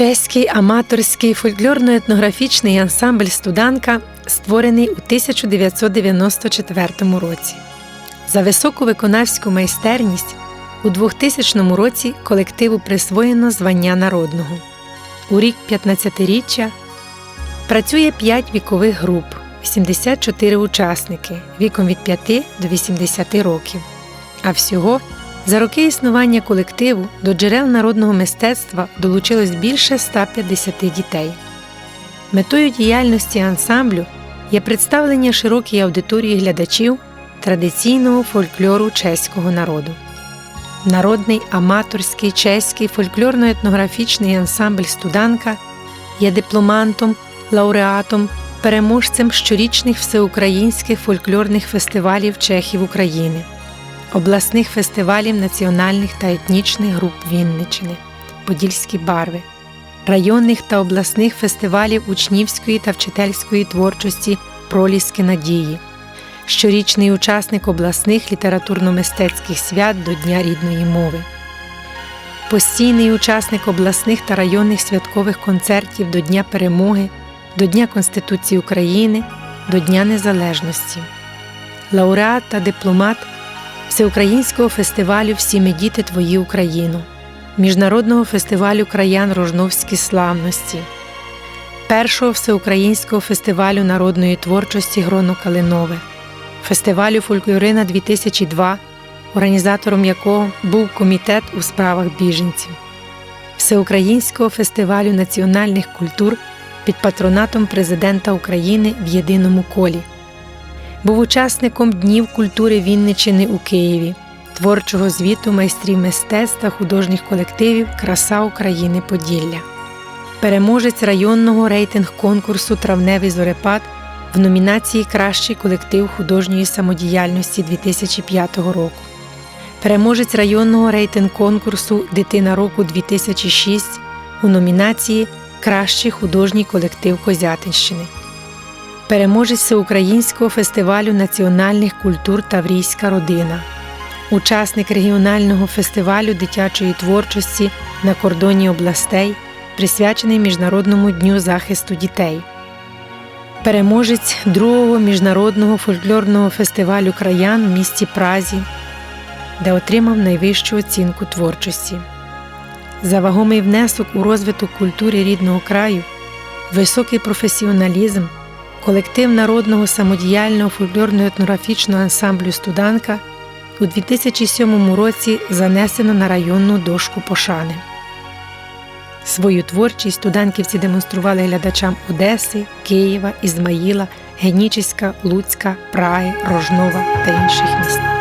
Чеський аматорський фольклорно-етнографічний ансамбль Студанка створений у 1994 році. За високу виконавську майстерність у 2000 році колективу присвоєно звання народного. У рік 15-річчя працює 5 вікових груп, 84 учасники віком від 5 до 80 років. А всього за роки існування колективу до джерел народного мистецтва долучилось більше 150 дітей. Метою діяльності ансамблю є представлення широкій аудиторії глядачів традиційного фольклору чеського народу. Народний аматорський чеський фольклорно-етнографічний ансамбль Студанка є дипломантом, лауреатом, переможцем щорічних всеукраїнських фольклорних фестивалів Чехів України обласних фестивалів національних та етнічних груп Вінничини, Подільські барви, районних та обласних фестивалів учнівської та вчительської творчості Проліски надії, щорічний учасник обласних літературно-мистецьких свят до Дня рідної мови, постійний учасник обласних та районних святкових концертів до Дня Перемоги, до Дня Конституції України, до Дня Незалежності, лауреат та дипломат Всеукраїнського фестивалю Всі ми діти Твої Україну, Міжнародного фестивалю краян Рожновські славності, першого всеукраїнського фестивалю народної творчості Гроно Калинове, фестивалю Фольклорина 2002, організатором якого був комітет у справах біженців, Всеукраїнського фестивалю національних культур під патронатом Президента України в єдиному колі. Був учасником Днів культури Вінничини у Києві, творчого звіту майстрів мистецтв та художніх колективів Краса України Поділля, переможець районного рейтинг конкурсу Травневий зорепад в номінації Кращий колектив художньої самодіяльності 2005 року, переможець районного рейтинг конкурсу Дитина року 2006 у номінації Кращий художній колектив Козятинщини переможець Всеукраїнського фестивалю національних культур Таврійська родина, учасник регіонального фестивалю дитячої творчості на кордоні областей, присвячений Міжнародному дню захисту дітей, переможець другого міжнародного фольклорного фестивалю краян в місті Празі, де отримав найвищу оцінку творчості. За вагомий внесок у розвиток культури рідного краю, високий професіоналізм колектив народного самодіяльного фольклорно-етнографічного ансамблю Студанка у 2007 році занесено на районну дошку пошани. Свою творчість студанківці демонстрували глядачам Одеси, Києва, Ізмаїла, Генічеська, Луцька, Праги, Рожнова та інших міст.